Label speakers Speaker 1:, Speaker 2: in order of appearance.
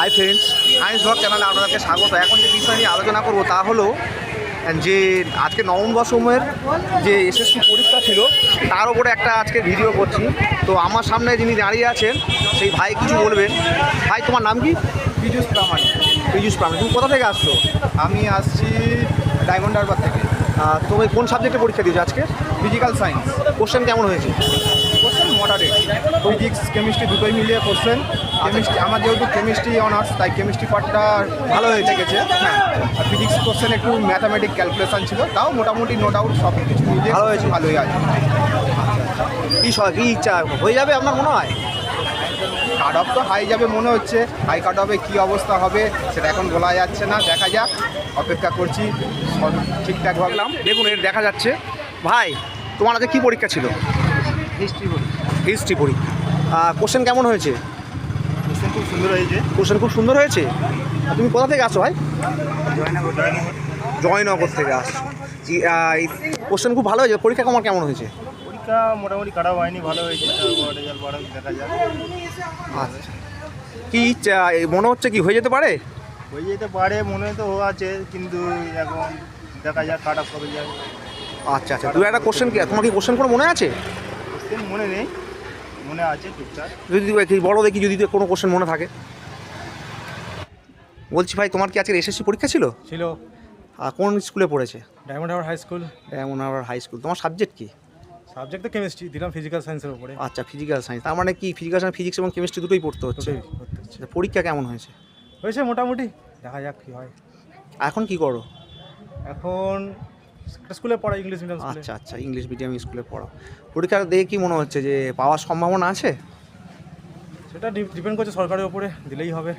Speaker 1: Hi friends science blog চ্যানেলে আপনাদেরকে স্বাগত। এখন যে বিষয় নিয়ে আলোচনা করব তা হলো যে আজকে নবম দশমের যে এসএসসি পরীক্ষা ছিল তার উপরে একটা আজকে ভিডিও করছি। তো আমার সামনে যিনি দাঁড়িয়ে আছেন সেই ভাই কিছু বলবেন। ভাই তোমার নাম কি?
Speaker 2: পীযুষ প্রামাণিক।
Speaker 1: পীযুষ প্রাণ তুমি কোথা থেকে আসছো?
Speaker 2: আমি আসছি ডায়মন্ড হারবার থেকে
Speaker 1: তুমি কোন সাবজেক্টে পরীক্ষা দিয়েছ আজকে?
Speaker 2: ফিজিক্যাল সায়েন্স
Speaker 1: কোশ্চেন কেমন হয়েছে?
Speaker 2: কোশ্চেন ফিজিক্স কেমিস্ট্রি দুটোই মিলিয়ে কোশ্চেন কেমিস্ট্রি আমার যেহেতু কেমিস্ট্রি অনার্স তাই কেমিস্ট্রি পার্টটা ভালো হয়ে গেছে। হ্যাঁ আর ফিজিক্স কোশ্চেন একটু ম্যাথামেটিক ক্যালকুলেশন ছিল তাও মোটামুটি নোট আউট সব কিছু মিলিয়ে
Speaker 1: ভালো হয়েছে?
Speaker 2: ভালোই আছে।
Speaker 1: কি কি ইচ্ছা হয়ে যাবে আপনার মনে হয়?
Speaker 2: কাট অফ তো হাই যাবে মনে হচ্ছে। হাই কাট অফে কী অবস্থা হবে সেটা এখন বলা যাচ্ছে না। দেখা যাক অপেক্ষা করছি ঠিকঠাক ভাবলাম
Speaker 1: দেখুন এর দেখা যাচ্ছে। ভাই তোমার আজকে কী পরীক্ষা ছিল?
Speaker 2: হিস্ট্রি বলি
Speaker 1: হিস্ট্রি পরীক্ষা। কোশ্চেন কেমন হয়েছে?
Speaker 2: কোশ্চেন খুব সুন্দর হয়েছে।
Speaker 1: কোশ্চেন খুব সুন্দর হয়েছে? তুমি কোথা থেকে আসো ভাই?
Speaker 2: জয়নগর।
Speaker 1: থেকে আসছো। কোশ্চেন খুব ভালো হয়েছে। পরীক্ষা তোমার কেমন হয়েছে?
Speaker 3: পরীক্ষা মোটামুটি খারাপ হয়নি ভালো হয়েছে। দেখা যাক।
Speaker 1: আচ্ছা। কি মনে হচ্ছে কি হয়ে যেতে পারে?
Speaker 3: হয়ে যেতে পারে মনে তো আছে কিন্তু এখন দেখা যাক কাট অফ কবে যাবে
Speaker 1: আচ্ছা আচ্ছা। দু একটা কোশ্চেন কি তোমার কি কোশ্চেন কোনো মনে আছে?
Speaker 3: কোশ্চেন মনে নেই। মনে আছে টুকটাক।
Speaker 1: যদি বড় দেখি যদি কোনো কোশ্চেন মনে থাকে। বলছি ভাই তোমার কি আজকে এসএসসি পরীক্ষা ছিল?
Speaker 4: ছিল।
Speaker 1: আর কোন স্কুলে পড়েছে?
Speaker 4: ডায়মন্ড হারবার হাই স্কুল
Speaker 1: এমন আবার হাই স্কুল তোমার সাবজেক্ট কি?
Speaker 4: সাবজেক্ট তো কেমিস্ট্রি দিলাম ফিজিক্যাল সায়েন্সের উপরে।
Speaker 1: আচ্ছা ফিজিক্যাল সায়েন্স তার মানে কি ফিজিক্যাল সায়েন্স ফিজিক্স এবং কেমিস্ট্রি দুটোই পড়তে হচ্ছে?
Speaker 4: করতে হচ্ছে।
Speaker 1: পরীক্ষা কেমন হয়েছে?
Speaker 4: হয়েছে মোটামুটি। দেখা যাক কী হয়।
Speaker 1: এখন কি করো?
Speaker 4: এখন স্কুলে পড়া ইংলিশ মিডিয়াম স্কুলে?
Speaker 1: আচ্ছা আচ্ছা ইংলিশ মিডিয়াম স্কুলে পড়া পরীক্ষা দেখে কি মনে হচ্ছে যে পাওয়ার সম্ভাবনা আছে?
Speaker 4: সেটা ডিপেন্ড করছে সরকারের উপরে দিলেই হবে।